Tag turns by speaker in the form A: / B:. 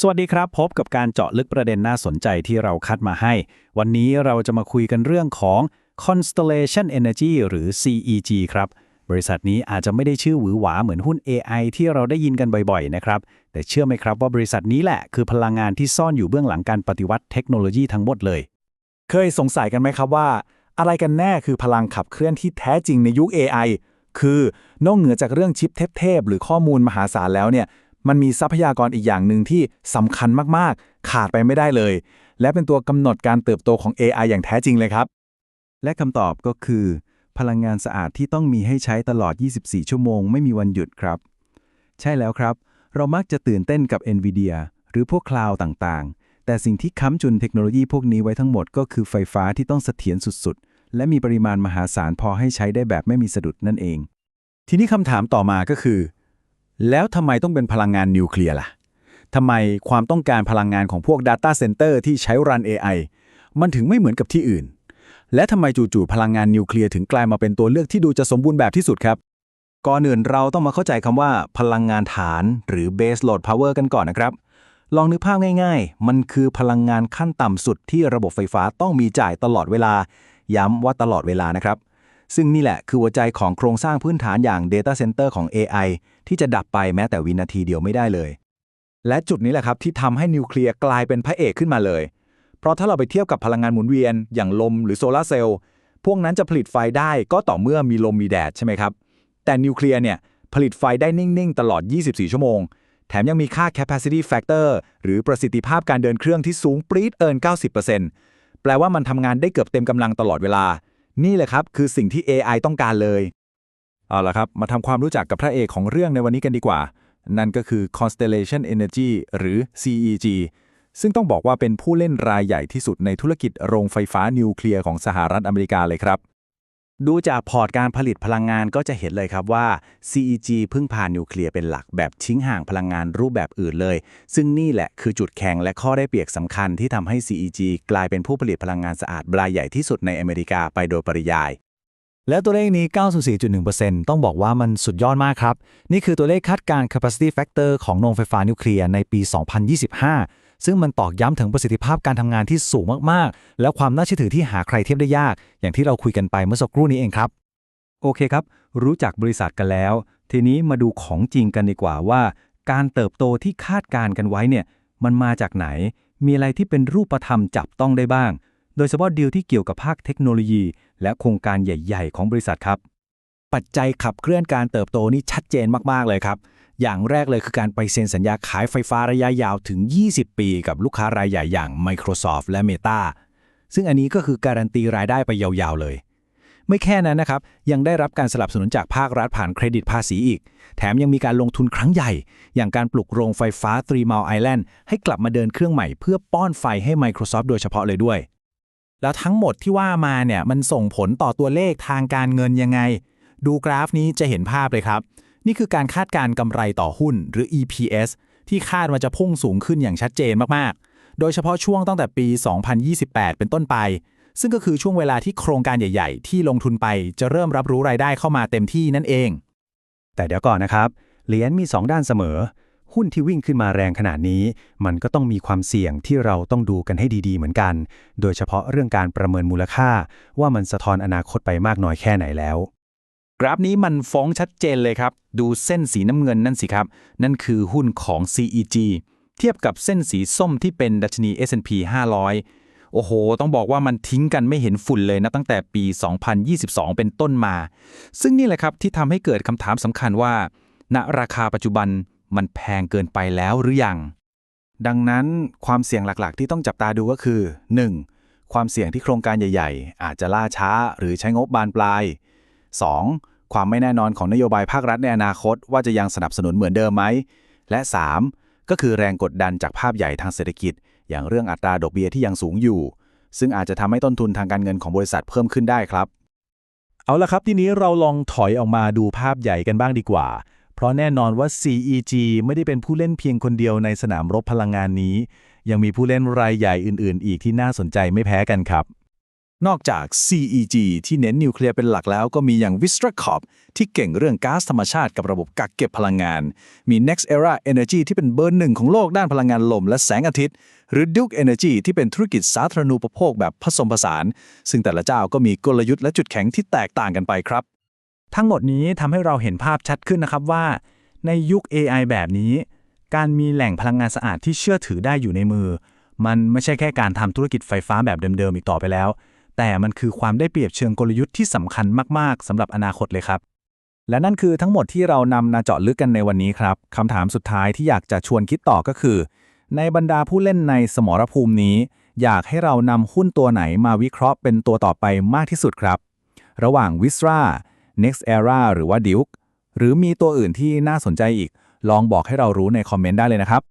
A: สวัสดีครับ พบกับการเจาะลึกประเด็นน่าสนใจที่เราคัดมาให้ วันนี้เราจะมาคุยกันเรื่องของ Constellation Energy หรือ CEG ครับ บริษัทนี้อาจจะไม่ได้ชื่อหวือหวาเหมือนหุ้น AI ที่เราได้ยินกันบ่อยๆนะครับ แต่เชื่อไหมครับว่าบริษัทนี้แหละ คือพลังงานที่ซ่อนอยู่เบื้องหลังการปฏิวัติเทคโนโลยีทั้งหมดเลย
B: เคยสงสัยกันไหมครับว่า อะไรกันแน่คือพลังขับเคลื่อนที่แท้จริงในยุค AI คือนอกเหนือจากเรื่องชิปเทพๆหรือข้อมูลมหาศาลแล้วเนี่ย มันมีทรัพยากรอีกอย่างหนึ่งที่สำคัญมากๆ ขาดไปไม่ได้เลย และเป็นตัวกำหนดการเติบโตของ AI อย่างแท้จริงเลยครับ
C: และคำตอบก็คือ พลังงานสะอาดที่ต้องมีให้ใช้ตลอด 24 ชั่วโมงไม่มีวันหยุดครับ ใช่แล้วครับ เรามักจะตื่นเต้นกับ NVIDIA หรือพวกคลาวด์ต่างๆ แต่สิ่งที่ค้ำจุนเทคโนโลยีพวกนี้ไว้ทั้งหมดก็คือไฟฟ้าที่ต้องเสถียรสุดๆ และมีปริมาณมหาศาลพอให้ใช้ได้แบบไม่มีสะดุดนั่นเอง
B: ทีนี้คำถามต่อมาก็คือ แล้วทำไมต้องเป็นพลังงานนิวเคลียร์ล่ะทำไมความต้องการพลังงานของพวก Data Center ที่ใช้รัน AI มันถึงไม่เหมือนกับที่อื่น และทำไมจู่ๆพลังงานนิวเคลียร์ถึงกลายมาเป็นตัวเลือกที่ดูจะสมบูรณ์แบบที่สุดครับ ก่อนอื่นเราต้องมาเข้าใจคำว่า พลังงานฐาน หรือ base load power กันก่อนนะครับ ลองนึกภาพง่ายๆ มันคือพลังงานขั้นต่ำสุดที่ระบบไฟฟ้าต้องมีจ่ายตลอดเวลา ย้ำว่าตลอดเวลานะครับ ซึ่งนี่แหละคือหัวใจของโครงสร้างพื้นฐานอย่าง Data Center ของ AI ที่จะดับไปแม้แต่วินาทีเดียวไม่ได้เลย และจุดนี้แหละครับที่ทำให้นิวเคลียร์กลายเป็นพระเอกขึ้นมาเลย เพราะถ้าเราไปเทียบกับพลังงานหมุนเวียน อย่างลมหรือโซลาร์เซลล์พวกนั้นจะผลิตไฟได้ก็ต่อเมื่อมีลมมีแดดใช่ไหมครับ แต่นิวเคลียร์เนี่ยผลิตไฟได้นิ่ง ๆ ตลอด 24 ชั่วโมง แถมยังมีค่า capacity factor หรือประสิทธิภาพการเดินเครื่องที่สูงปรี๊ดเอิน 90%แปลว่ามันทำงานได้เกือบเต็มกำลังตลอดเวลา นี่แหละครับคือสิ่งที่ AI ต้องการเลย เอาละครับ มาทำความรู้จักกับพระเอกของเรื่องในวันนี้กันดีกว่า นั่นก็คือ Constellation Energy หรือ CEG ซึ่งต้องบอกว่าเป็นผู้เล่นรายใหญ่ที่สุดในธุรกิจโรงไฟฟ้านิวเคลียร์ของสหรัฐอเมริกาเลยครับ
A: ดูจากพอร์ตการผลิตพลังงานก็จะเห็นเลยครับว่า CEG พึ่งพานิวเคลียร์เป็นหลักแบบทิ้งห่างพลังงานรูปแบบอื่นเลย ซึ่งนี่แหละคือจุดแข็งและข้อได้เปรียบสำคัญที่ทำให้ CEG กลายเป็นผู้ผลิตพลังงานสะอาดรายใหญ่ที่สุดในอเมริกาไปโดยปริยาย
B: และตัวเลขนี้ 94.1%ต้องบอกว่ามันสุดยอดมากครับ นี่คือตัวเลขคาดการณ์ capacity factor ของโรงไฟฟ้านิวเคลียร์ในปี 2025 ซึ่งมันตอกย้ำถึงประสิทธิภาพการทำงานที่สูงมากๆ และความน่าเชื่อถือที่หาใครเทียบได้ยาก อย่างที่เราคุยกันไปเมื่อสักครู่นี้เองครับ
C: โอเคครับ รู้จักบริษัทกันแล้ว ทีนี้มาดูของจริงกันดีกว่าว่า การเติบโตที่คาดการณ์กันไว้เนี่ยมันมาจากไหน มีอะไรที่เป็นรูปธรรมจับต้องได้บ้าง โดยเฉพาะดีลที่เกี่ยวกับภาคเทคโนโลยี และโครงการใหญ่ ๆ ของบริษัทครับ
B: ปัจจัยขับเคลื่อนการเติบโตนี่ชัดเจนมากๆเลยครับ อย่างแรกเลยคือการไปเซ็นสัญญาขายไฟฟ้าระยะยาวถึง 20 ปี กับลูกค้ารายใหญ่อย่าง Microsoft และ Meta ซึ่งอันนี้ก็คือการันตีรายได้ไปยาวๆเลย ไม่แค่นั้นนะครับ ยังได้รับการสนับสนุนจากภาครัฐผ่านเครดิตภาษีอีก แถมยังมีการลงทุนครั้งใหญ่ อย่างการปลุกโรงไฟฟ้า Three Mile Island ให้กลับมาเดินเครื่องใหม่เพื่อป้อนไฟให้ Microsoft โดยเฉพาะเลยด้วย แล้วทั้งหมดที่ว่ามาเนี่ยมันส่งผลต่อตัวเลขทางการเงินยังไง ดูกราฟนี้จะเห็นภาพเลยครับ นี่คือการคาดการกำไรต่อหุ้นหรือ EPS ที่คาดว่าจะพุ่งสูงขึ้นอย่างชัดเจนมากๆ โดยเฉพาะช่วงตั้งแต่ปี 2028 เป็นต้นไป ซึ่งก็คือช่วงเวลาที่โครงการใหญ่ ๆ ที่ลงทุนไปจะเริ่มรับรู้รายได้เข้ามาเต็มที่นั่นเอง
C: แต่เดี๋ยวก่อนนะครับ เหรียญมี 2 ด้านเสมอ หุ้นที่วิ่งขึ้นมาแรงขนาดนี้ มันก็ต้องมีความเสี่ยงที่เราต้องดูกันให้ดี ๆ เหมือนกัน โดยเฉพาะเรื่องการประเมินมูลค่า ว่ามันสะท้อนอนาคตไปมากน้อยแค่ไหนแล้ว
A: กราฟนี้มันฟ้องชัดเจนเลยครับ ดูเส้นสีน้ำเงินนั่นสิครับ นั่นคือหุ้นของ CEG เทียบกับเส้นสีส้มที่เป็นดัชนี S&P 500 โอ้โห ต้องบอกว่ามันทิ้งกันไม่เห็นฝุ่นเลยนะตั้งแต่ปี 2022 เป็นต้นมา ซึ่งนี่แหละครับที่ทำให้เกิดคำถามสำคัญว่า ณ ราคาปัจจุบันมันแพงเกินไปแล้วหรือยัง
B: ดังนั้นความเสี่ยงหลักๆ ที่ต้องจับตาดูก็คือ 1. ความเสี่ยงที่โครงการใหญ่ ๆ อาจจะล่าช้า หรือใช้งบบานปลาย 2. ความไม่แน่นอนของนโยบายภาครัฐในอนาคต ว่าจะยังสนับสนุนเหมือนเดิมไหม และ 3. ก็คือแรงกดดันจากภาพใหญ่ทางเศรษฐกิจ อย่างเรื่องอัตราดอกเบี้ยที่ยังสูงอยู่ ซึ่งอาจจะทำให้ต้นทุนทางการเงินของบริษัทเพิ่มขึ้นได้ครับ
D: เอาละครับทีนี้เราลองถอยออกมาดูภาพใหญ่กันบ้างดีกว่า เพราะแน่นอนว่า CEG ไม่ได้เป็นผู้เล่นเพียงคนเดียวในสนามรบพลังงานนี้ ยังมีผู้เล่นรายใหญ่อื่น ๆ อีกที่น่าสนใจไม่แพ้กันครับ
B: นอกจาก CEG ที่เน้นนิวเคลียร์เป็นหลักแล้วก็มีอย่าง Vistra Corp ที่เก่งเรื่องก๊าซธรรมชาติกับระบบกักเก็บพลังงาน มี Next Era Energy ที่เป็นเบอร์หนึ่งของโลกด้านพลังงานลมและแสงอาทิตย์ หรือ Duke Energy ที่เป็นธุรกิจสาธารณูปโภคแบบผสมผสาน ซึ่งแต่ละเจ้าก็มีกลยุทธ์และจุดแข็งที่แตกต่างกันไปครับ
C: ทั้งหมดนี้ทำให้เราเห็นภาพชัดขึ้นนะครับว่า ในยุค AI แบบนี้ การมีแหล่งพลังงานสะอาดที่เชื่อถือได้อยู่ในมือ มันไม่ใช่แค่การทำธุรกิจไฟฟ้าแบบเดิมๆอีกต่อไปแล้ว แต่มันคือความได้เปรียบเชิงกลยุทธ์ที่สำคัญมาก ๆสำหรับอนาคตเลยครับ
D: และนั่นคือทั้งหมดที่เรานำมาเจาะลึกกันในวันนี้ครับคำถามสุดท้ายที่อยากจะชวนคิดต่อก็คือ ในบรรดาผู้เล่นในสมรภูมินี้ อยากให้เรานำหุ้นตัวไหนมาวิเคราะห์เป็นตัวต่อไปมากที่สุดครับ ระหว่าง Vistra Next Era หรือว่า Duke หรือมีตัวอื่นที่น่าสนใจอีก ลองบอกให้เรารู้ในคอมเมนต์ได้เลยนะครับ